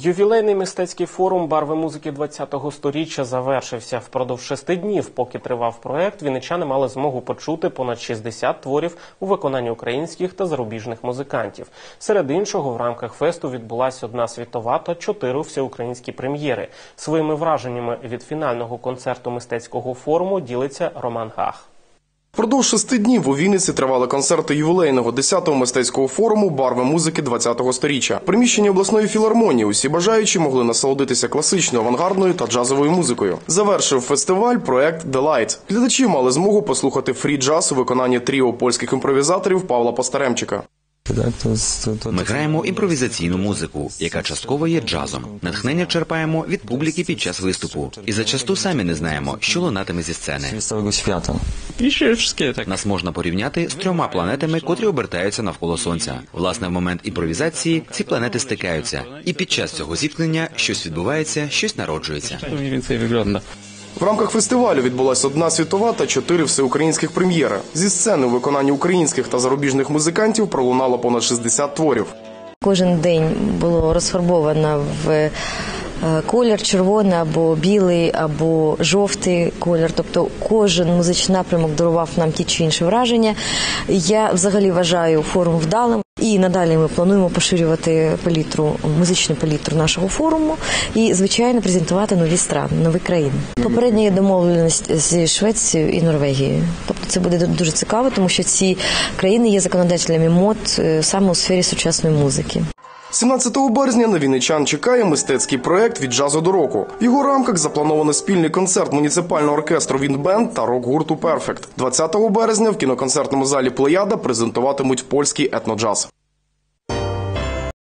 Ювілейний мистецький форум барви музики 20-го сторіччя завершився. Впродовж шести днів, поки тривав проект, вінничани мали змогу почути понад 60 творів у виконанні українських та зарубіжних музикантів. Серед іншого, в рамках фесту відбулася одна світова та чотири всеукраїнські прем'єри. Своїми враженнями від фінального концерту мистецького форуму ділиться Роман Гах. Впродовж шести днів у Вінниці тривали концерти ювілейного 10-го мистецького форуму барви музики 20-го сторіччя. Приміщення обласної філармонії усі бажаючі могли насолодитися класичною, авангардною та джазовою музикою. Завершив фестиваль проект Делайт. Глядачі мали змогу послухати фрі-джаз у виконанні тріо польських імпровізаторів Павла Постаремчика. Ми граємо імпровізаційну музику, яка частково є джазом. Натхнення черпаємо від публіки під час виступу, і зачасту самі не знаємо, що лунатиме зі сцени. Нас можна порівняти з трьома планетами, котрі обертаються навколо сонця. Власне, в момент імпровізації ці планети стикаються, і під час цього зіткнення щось відбувається, щось народжується. В рамках фестивалю відбулася одна світова та чотири всеукраїнських прем'єри. Зі сцени у виконанні українських та зарубіжних музикантів пролунало понад 60 творів. Кожен день було розфарбовано в колір червоний або білий, або жовтий колір. Тобто кожен музичний напрямок дарував нам ті чи інші враження. Я взагалі вважаю форум вдалим. І надалі ми плануємо поширювати палітру, музичну палітру нашого форуму і, звичайно, презентувати нові страни, нові країни. Попередня є домовленість зі Швецією і Норвегією. Тобто це буде дуже цікаво, тому що ці країни є законодателями мод е, саме у сфері сучасної музики. 17 березня на Вінничан чекає мистецький проект від джазу до року. В його рамках заплановано спільний концерт муніципального оркестру Вінбенд та рок-гурту Перфект. 20 березня в кіноконцертному залі Плеяда презентуватимуть польський етноджаз.